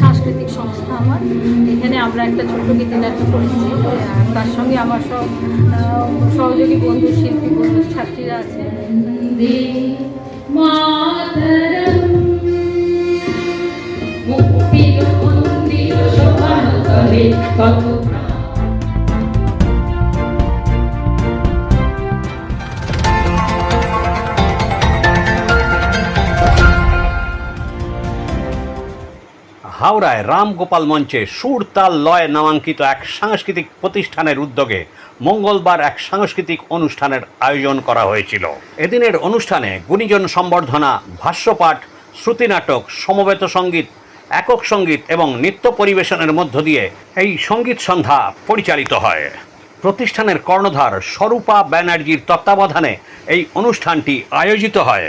সাংস্কৃতিক সংস্থা আমার। এখানে আমরা একটা ছোট্ট গীতিনাট্য করেছি তার সঙ্গে আমার সব সহযোগী বন্ধু, শিল্পী বন্ধু, ছাত্রীরা আছে। হাওড়ায় রামগোপাল মঞ্চে সুর তাল লয় নামাঙ্কিত এক সাংস্কৃতিক প্রতিষ্ঠানের উদ্যোগে মঙ্গলবার এক সাংস্কৃতিক অনুষ্ঠানের আয়োজন করা হয়েছিল। এদিনের অনুষ্ঠানে গুণীজন সম্বর্ধনা, ভাষ্যপাঠ, শ্রুতিনাটক, সমবেত সংগীত, একক সংগীত এবং নৃত্য পরিবেশনের মধ্য দিয়ে এই সংগীত সন্ধ্যা পরিচালিত হয়। প্রতিষ্ঠানের কর্ণধার স্বরূপা ব্যানার্জির তত্ত্বাবধানে এই অনুষ্ঠানটি আয়োজিত হয়।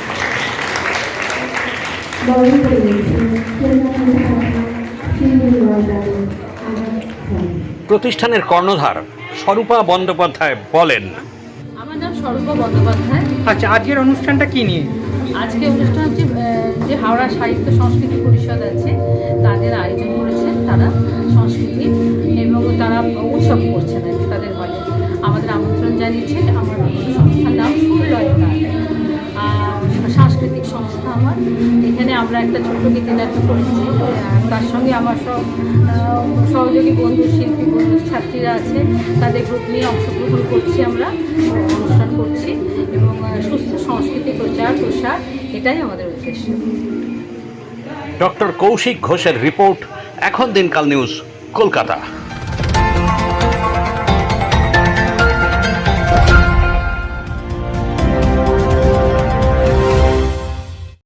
বড় প্রতিষ্ঠানের কর্ণধার স্বরূপা বন্দ্যোপাধ্যায় বলেন আমার নাম স্বরূপা বন্দ্যোপাধ্যায়। আচ্ছা আজকের অনুষ্ঠানটা কি নিয়ে? আজকে অনুষ্ঠান হচ্ছে যে হাওড়া সাহিত্য সংস্কৃতি পরিষদ আছে তাদের আয়োজন করেছেন তারা সংস্কৃতি এবং তারা উৎসব করছেন আর তাদের ঘরে আমাদের আমন্ত্রণ জানিয়েছে আমার সংস্থার নাম সুরলয়কার সাংস্কৃতিক সংস্থা আমার আমরা একটা ছোট্ট গীতিনাট্য করেছি। আর তার সঙ্গে আমার সব সহযোগী বন্ধু, শিল্পী বন্ধু, ছাত্রীরা আছে, তাদের গ্রুপ নিয়ে অংশগ্রহণ করছি আমরা, অনুষ্ঠান করছি এবং সুস্থ সংস্কৃতি প্রচার, প্রসার, এটাই আমাদের উদ্দেশ্য। ডক্টর কৌশিক ঘোষের রিপোর্ট, এখন দিনকাল নিউজ, কলকাতা।